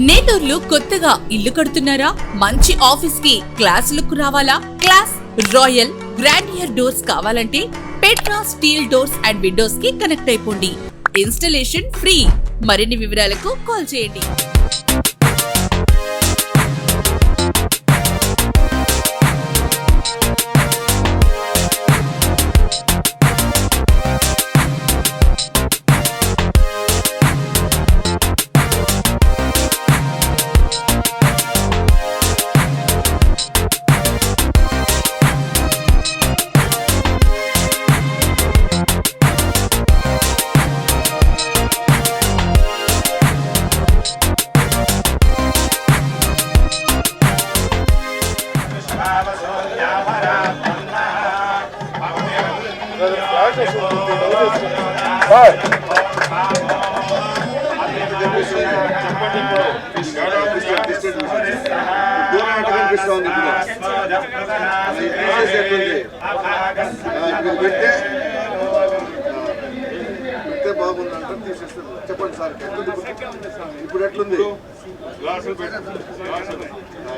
నేటూర్లు కొత్తగా ఇల్లు కడుతున్నారా? మంచి ఆఫీస్కి క్లాస్ లుక్ రావాలా? క్లాస్ రాయల్ గ్రాండియర్ డోర్స్ కావాలంటే పెట్రా స్టీల్ డోర్స్ అండ్ విండోస్కి కనెక్ట్ అయిపోండి. Installation free. మరిన్ని వివరాలకు కాల్ చేయండి. దూరం ఇప్పుడు ఎట్లుంది? పెడితే బాగుంది తీసేస్తారు చెప్పండి సార్ ఇప్పుడు? ఎట్లుంది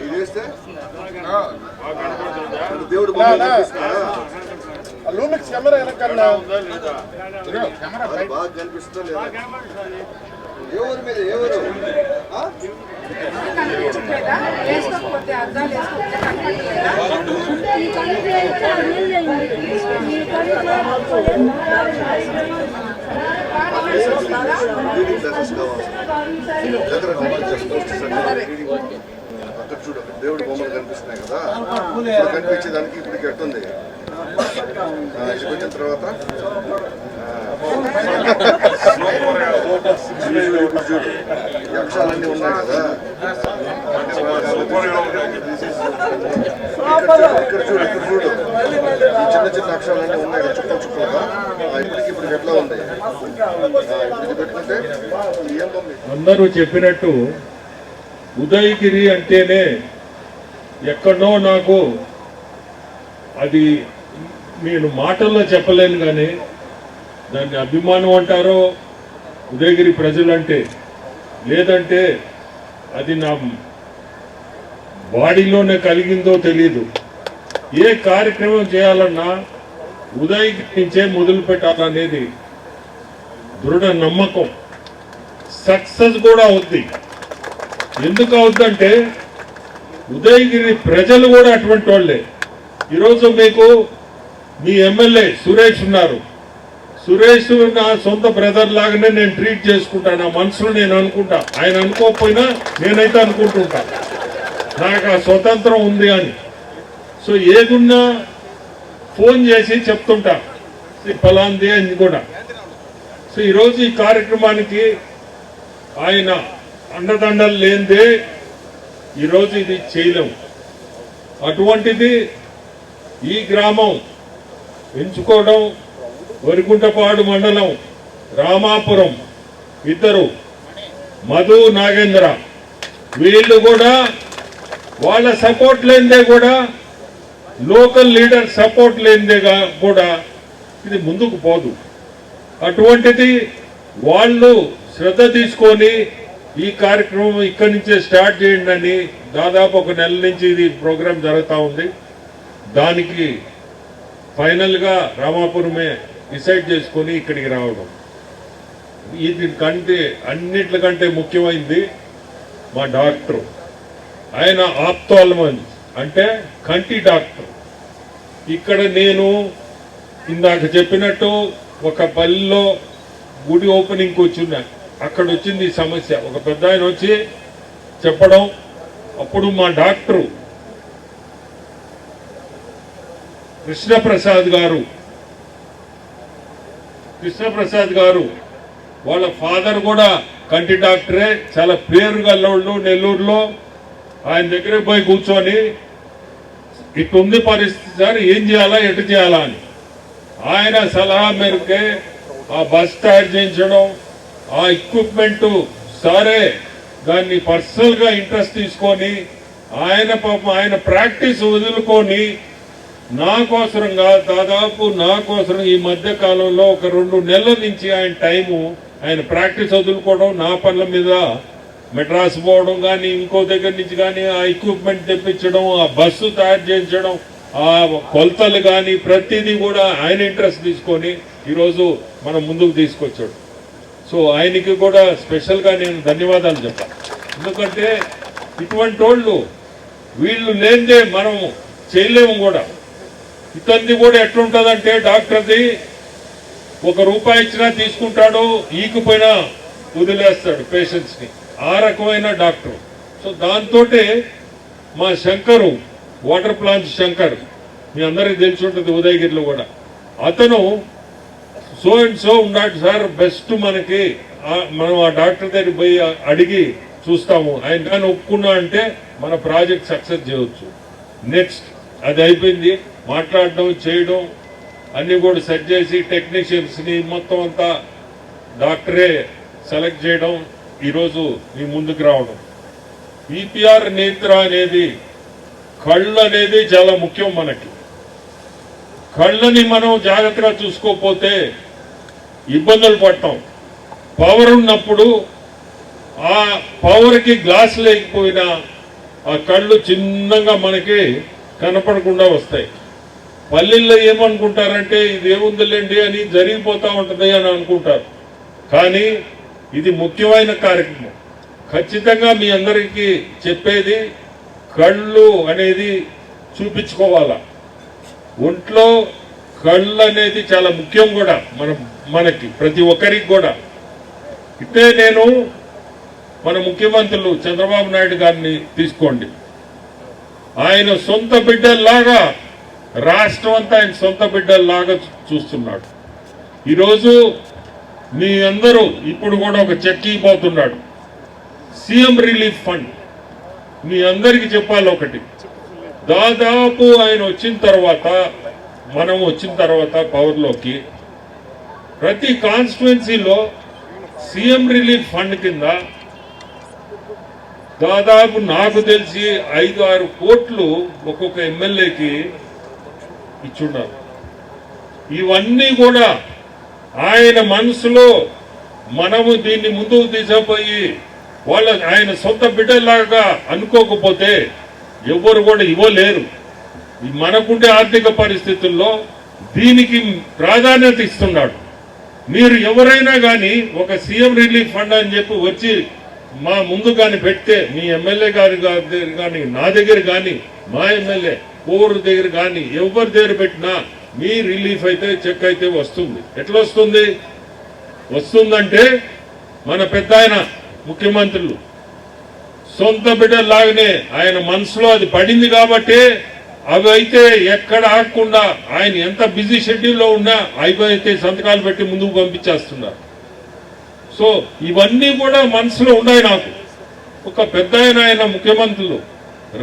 ఇది వేస్తే దేవుడు బాగా లూమిక్స్ కెమెరా వెనకన్నా బాగా లేదా? ఏ ఊరు మీద ఏ ఊరు అక్కడ చూడు అక్కడ దేవుడి బొమ్మలు కనిపిస్తున్నాయి కదా. ఇప్పుడు కనిపించేదానికి ఇప్పటికి ఎట్టుంది? ఇక్కడికి వచ్చిన తర్వాత అక్షరాలన్నీ ఉన్నాయి కదా. ఇక్కడ చూడు ఇక్కడ చూడు. చిన్న చిన్న అక్షరాలన్నీ ఉన్నాయి చుక్కలుగా. ఇప్పటికి ఇప్పుడు ఎట్లా ఉంది? పెట్టుకుంటే అందరూ చెప్పినట్టు ఉదయగిరి అంటేనే ఎక్కడో నాకు అది నేను మాటల్లో చెప్పలేను కానీ దాన్ని అభిమానం అంటారో ఉదయగిరి ప్రజలంటే లేదంటే అది నా బాడీలోనే కలిగిందో తెలీదు. ఏ కార్యక్రమం చేయాలన్నా ఉదయగిరి నుంచే మొదలు పెట్టాలనేది దృఢ నమ్మకం. సక్సెస్ కూడా అవుద్ది. ఎందుకు అవుద్దంటే ఉదయగిరి ప్రజలు కూడా అటువంటి వాళ్ళే. ఈరోజు మీకు మీ ఎమ్మెల్యే సురేష్ ఉన్నారు. సురేష్ నా సొంత బ్రదర్ లాగానే నేను ట్రీట్ చేసుకుంటాను నా మనసులో నేను అనుకుంటా. ఆయన అనుకోకపోయినా నేనైతే అనుకుంటుంటా. నాకు ఆ స్వతంత్రం ఉంది అని. సో ఏదున్నా ఫోన్ చేసి చెప్తుంటా. ఫలాంది అని కూడా. సో ఈరోజు ఈ కార్యక్రమానికి ఆయన అండదండలు లేనిదే ఈరోజు ఇది చేయలేము. అటువంటిది ఈ గ్రామం ఎంచుకోవడం వరికుంటపాడు మండలం రామాపురం. ఇద్దరు మధు నాగేంద్ర. వీళ్ళు కూడా వాళ్ళ సపోర్ట్ లేనిదే కూడా లోకల్ లీడర్ సపోర్ట్ లేనిదేగా కూడా ఇది ముందుకు పోదు. అటువంటిది వాళ్ళు శ్రద్ధ తీసుకొని ఈ కార్యక్రమం ఇక్కడి నుంచే స్టార్ట్ చేయండి అని దాదాపు ఒక నెల నుంచి ఇది ప్రోగ్రాం జరుగుతూ ఉంది. దానికి ఫైనల్గా రామాపురమే డిసైడ్ చేసుకొని ఇక్కడికి రావడం. ఇది కంటే అన్నిట్లకంటే ముఖ్యమైంది మా డాక్టర్. ఆయన ఆప్తాల్మన్ అంటే కంటి డాక్టర్. ఇక్కడ నేను ఇందాక చెప్పినట్టు ఒక పల్లెలో గుడి ఓపెనింగ్కి వచ్చింది అక్కడ వచ్చింది ఈ సమస్య. ఒక పెద్ద ఆయన వచ్చి చెప్పడం అప్పుడు మా డాక్టరు కృష్ణప్రసాద్ గారు. కృష్ణప్రసాద్ గారు వాళ్ళ ఫాదర్ కూడా కంటి డాక్టరే చాలా పేరు గల్లోళ్ళు నెల్లూరులో. ఆయన దగ్గరికి పోయి కూర్చొని ఇటుంది పరిస్థితి సార్ ఏం చేయాలా ఎటు చేయాలా అని. ఆయన సలహా మేరకే ఆ బస్ తయారు చేయించడం ఆ ఎక్విప్మెంట్ సరే దాన్ని పర్సనల్గా ఇంట్రెస్ట్ తీసుకొని ఆయన పాపం ఆయన ప్రాక్టీస్ వదులుకొని నా కోసరంగా దాదాపు నాకోసరం ఈ మధ్య కాలంలో ఒక రెండు నెలల నుంచి ఆయన టైము ఆయన ప్రాక్టీస్ వదులుకోవడం నా పనుల మీద మెడ్రాస్ పోవడం కానీ ఇంకో దగ్గర నుంచి కానీ ఆ ఎక్విప్మెంట్ తెప్పించడం ఆ బస్సు తయారు చేయించడం ఆ కొలతలు కానీ ప్రతిదీ కూడా ఆయన ఇంట్రెస్ట్ తీసుకొని ఈరోజు మనం ముందుకు తీసుకొచ్చాడు. సో ఆయనకి కూడా స్పెషల్గా నేను ధన్యవాదాలు చెప్పాను ఎందుకంటే ఇటువంటి వాళ్ళు వీళ్ళు లేనిదే మనం చేయలేము కూడా. ఇతన్ని కూడా ఎట్లుంటుందంటే డాక్టర్ది ఒక రూపాయి ఇచ్చినా తీసుకుంటాడు ఈకిపోయినా వదిలేస్తాడు పేషెంట్స్ని. ఆ రకమైన డాక్టర్. సో దాంతో మా శంకరు వాటర్ ప్లాంట్ శంకర్ మీ అందరికి తెలిసి ఉంటుంది ఉదయగిరిలో కూడా. అతను సో అండ్ సో ఉన్నాడు సార్ బెస్ట్ మనకి. మనం ఆ డాక్టర్ దగ్గర పోయి అడిగి చూస్తాము. ఆయన కానీ ఒప్పుకున్నా అంటే మన ప్రాజెక్ట్ సక్సెస్ చేయవచ్చు నెక్స్ట్. అది అయిపోయింది. మాట్లాడడం చేయడం అన్ని కూడా సెట్ చేసి టెక్నీషియన్స్ని మొత్తం అంతా డాక్టరే సెలెక్ట్ చేయడం ఈరోజు మీ ముందుకు రావడం. ఈపీఆర్ నేత్ర అనేది కళ్ళు అనేది చాలా ముఖ్యం మనకి. కళ్ళని మనం జాగ్రత్తగా చూసుకోకపోతే ఇబ్బందులు పడతాం. పవర్ ఉన్నప్పుడు ఆ పవర్కి గ్లాస్ లేకపోయినా ఆ కళ్ళు చిన్నగా మనకి కనపడకుండా వస్తాయి. పల్లెల్లో ఏమనుకుంటారంటే ఇది ఏముందిలేండి అని జరిగిపోతూ ఉంటుంది అని అనుకుంటారు. కానీ ఇది ముఖ్యమైన కార్యక్రమం. ఖచ్చితంగా మీ అందరికీ చెప్పేది కళ్ళు అనేది చూపించుకోవాలా. ఒంట్లో కళ్ళు అనేది చాలా ముఖ్యం కూడా మన మనకి ప్రతి ఒక్కరికి కూడా. ఇట్టే నేను మన ముఖ్యమంత్రులు చంద్రబాబు నాయుడు గారిని తీసుకోండి. ఆయన సొంత బిడ్డల్లాగా రాష్ట్రం అంతా ఆయన సొంత బిడ్డల్లాగా చూస్తున్నాడు. ఈరోజు మీ అందరూ ఇప్పుడు కూడా ఒక చెక్ ఇవ్వబోతున్నాడు సీఎం రిలీఫ్ ఫండ్. మీ అందరికీ చెప్పాలి ఒకటి. దాదాపు ఆయన వచ్చిన తర్వాత మనం వచ్చిన తర్వాత పవర్లోకి ప్రతి కాన్స్టిట్యున్సీలో సీఎం రిలీఫ్ ఫండ్ కింద దాదాపు నాకు తెలిసి ఐదు ఆరు కోట్లు ఒక్కొక్క ఎమ్మెల్యేకి ఇచ్చున్నారు. ఇవన్నీ కూడా ఆయన మనసులో మనము దీన్ని ముందుకు తీసుకుపోయి వాళ్ళ ఆయన సొంత బిడ్డలాగా అనుకోకపోతే ఎవరు కూడా ఇవ్వలేరు. మనకుండే ఆర్థిక పరిస్థితుల్లో దీనికి ప్రాధాన్యత ఇస్తున్నాడు. మీరు ఎవరైనా కానీ ఒక సీఎం రిలీఫ్ ఫండ్ అని చెప్పి వచ్చి మా ముందు కానీ పెడితే మీ ఎమ్మెల్యే గారి దగ్గర కానీ నా దగ్గర కానీ మా ఎమ్మెల్యే కోరు దగ్గర కానీ ఎవరి దగ్గర పెట్టినా మీ రిలీఫ్ అయితే చెక్ అయితే వస్తుంది. ఎట్లా వస్తుంది? వస్తుందంటే మన పెద్ద ఆయన ముఖ్యమంత్రులు. సొంత బిడ్డలాగానే ఆయన మనసులో అది పడింది కాబట్టి అవి అయితే ఎక్కడ ఆగకుండా ఆయన ఎంత బిజీ షెడ్యూల్లో ఉన్నా అయిపోయితే సంతకాలు పెట్టి ముందుకు పంపించేస్తున్నారు. సో ఇవన్నీ కూడా మనసులో ఉన్నాయి నాకు. ఒక పెద్ద ఆయన ఆయన ముఖ్యమంత్రులు.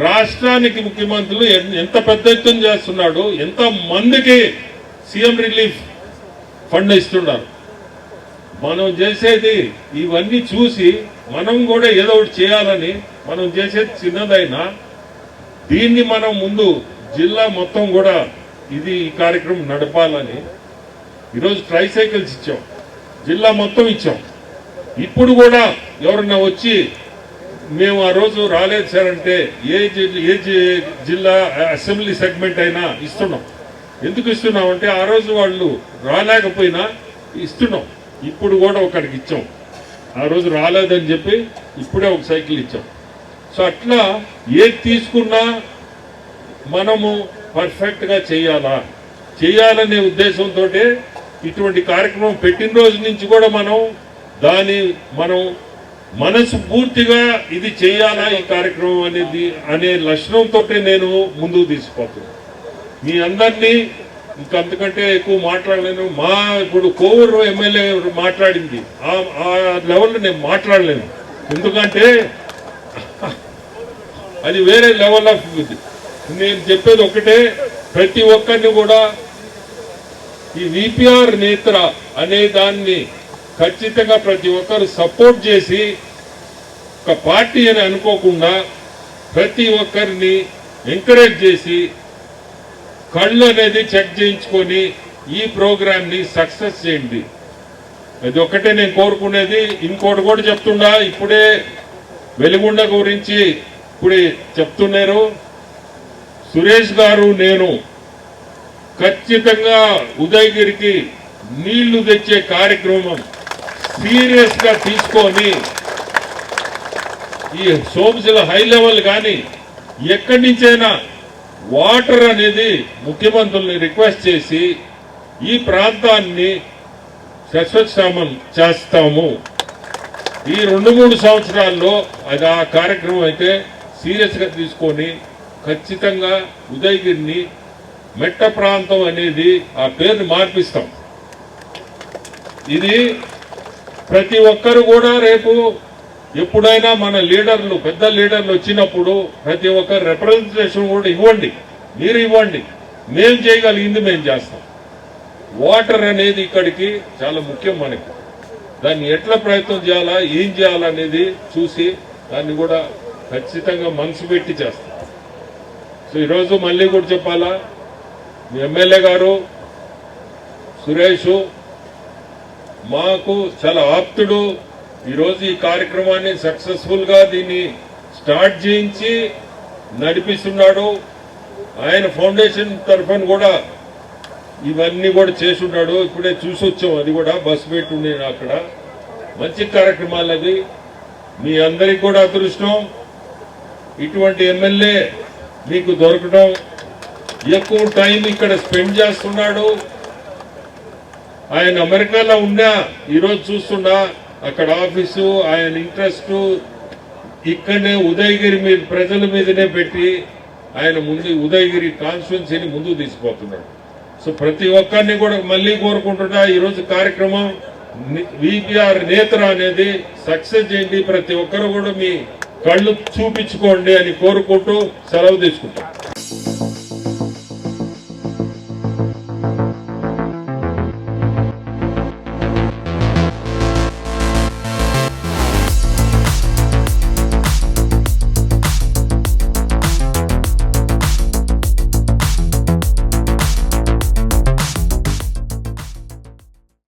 రాష్ట్రానికి ముఖ్యమంత్రులు ఎంత పెద్ద ఎత్తున చేస్తున్నాడు ఎంత మందికి సీఎం రిలీఫ్ ఫండ్ ఇస్తున్నారు. మనం చేసేది ఇవన్నీ చూసి మనం కూడా ఏదో ఒకటి చేయాలని మనం చేసేది చిన్నదైనా దీన్ని మనం ముందు జిల్లా మొత్తం కూడా ఇది ఈ కార్యక్రమం నడపాలని ఈరోజు ట్రైసైకిల్స్ ఇచ్చాం. జిల్లా మొత్తం ఇచ్చాం. ఇప్పుడు కూడా ఎవరన్నా వచ్చి మేము ఆ రోజు రాలేదు సార్ అంటే ఏ ఏ జిల్లా అసెంబ్లీ సెగ్మెంట్ అయినా ఇస్తున్నాం. ఎందుకు ఇస్తున్నాం అంటే ఆ రోజు వాళ్ళు రాలేకపోయినా ఇస్తున్నాం. ఇప్పుడు కూడా ఒకరికి ఇచ్చాం. ఆ రోజు రాలేదని చెప్పి ఇప్పుడే ఒక సైకిల్ ఇచ్చాం. సో అట్లా ఏది తీసుకున్నా మనము పర్ఫెక్ట్గా చేయాలా? చేయాలనే ఉద్దేశంతో ఇటువంటి కార్యక్రమం పెట్టిన రోజు నుంచి కూడా మనం దాని మనం మనసు పూర్తిగా ఇది చేయాలా ఈ కార్యక్రమం అనేది అనే లక్షణంతో నేను ముందుకు తీసుకుపోతున్నాను. మీ అందరినీ ఇంకంతకంటే ఎక్కువ మాట్లాడలేను. మా ఇప్పుడు కోవూరు ఎమ్మెల్యే మాట్లాడింది. ఆ లెవెల్లో నేను మాట్లాడలేను. ఎందుకంటే అది వేరే లెవెల్ ఆఫ్ ఇది. నేను చెప్పేది ఒకటే ప్రతి ఒక్కరిని కూడా ఈ విపిఆర్ నేత్ర అనే దాన్ని ఖచ్చితంగా ప్రతి ఒక్కరు సపోర్ట్ చేసి ఒక పార్టీ అని అనుకోకుండా ప్రతి ఒక్కరిని ఎంకరేజ్ చేసి కళ్ళు అనేది చెక్ చేయించుకొని ఈ ప్రోగ్రామ్ని సక్సెస్ చేయండి. అది ఒక్కటే నేను కోరుకునేది. ఇంకోటి కూడా చెప్తుండా ఇప్పుడే వెలుగుండ గురించి ఇప్పుడు చెప్తున్నారు. సురేష్ గారు నేను ఖచ్చితంగా ఉదయగిరికి నీళ్ళు తెచ్చే కార్యక్రమం సీరియస్గా తీసుకొని ఈ సోమశిల హై లెవెల్ కానీ ఎక్కడి నుంచైనా వాటర్ అనేది ముఖ్యమంత్రుల్ని రిక్వెస్ట్ చేసి ఈ ప్రాంతాన్ని సస్వచ్ఛామం చేస్తాము. ఈ రెండు మూడు సంవత్సరాల్లో అది ఆ కార్యక్రమం అయితే సీరియస్గా తీసుకొని ఖచ్చితంగా ఉదయగిరిని మెట్ట ప్రాంతం అనేది ఆ పేరుని మార్పిస్తాం. ఇది ప్రతి ఒక్కరు కూడా రేపు ఎప్పుడైనా మన లీడర్లు పెద్ద లీడర్లు వచ్చినప్పుడు ప్రతి ఒక్కరు రిప్రజెంటేషన్ కూడా ఇవ్వండి. మీరు ఇవ్వండి. మేము చేయగలిగింది మేము చేస్తాం. వాటర్ అనేది ఇక్కడికి చాలా ముఖ్యం మనకి. దాన్ని ఎట్లా ప్రయత్నం చేయాలా ఏం చేయాలనేది చూసి దాన్ని కూడా ఖచ్చితంగా మనసు పెట్టి చేస్తాం. సో ఈరోజు మళ్ళీ కూడా చెప్పాలా మీ ఎమ్మెల్యే గారు సురేష్ మాకు చాలా ఆప్తుడు. ఈరోజు ఈ కార్యక్రమాన్ని సక్సెస్ఫుల్గా దీన్ని స్టార్ట్ చేయించి నడిపిస్తున్నాడు. ఆయన ఫౌండేషన్ తరఫున కూడా ఇవన్నీ కూడా చేసి ఇప్పుడే చూసి వచ్చాం అది కూడా బస్ పెట్టి అక్కడ. మంచి కార్యక్రమాలు అవి. మీ అందరికి కూడా అదృష్టం. ఇటువంటి ఎమ్మెల్యే మీకు దొరకడం. ఎక్కువ టైం ఇక్కడ స్పెండ్ చేస్తున్నాడు. ఆయన అమెరికాలో ఉన్నా ఈరోజు చూస్తున్నా అక్కడ ఆఫీసు ఆయన ఇంట్రెస్ట్ ఇక్కడనే ఉదయగిరి మీద ప్రజల మీదనే పెట్టి ఆయన ముందు ఉదయగిరి కాన్స్టిట్యున్సీని ముందుకు తీసుకుపోతున్నాడు. సో ప్రతి ఒక్కరిని కూడా మళ్ళీ కోరుకుంటున్నా ఈరోజు కార్యక్రమం విపిఆర్ నేత్ర అనేది సక్సెస్ చేయండి ప్రతి ఒక్కరు కూడా మీ కళ్ళు చూపించుకోండి అని కోరుకుంటూ సెలవు తీసుకుంటాం.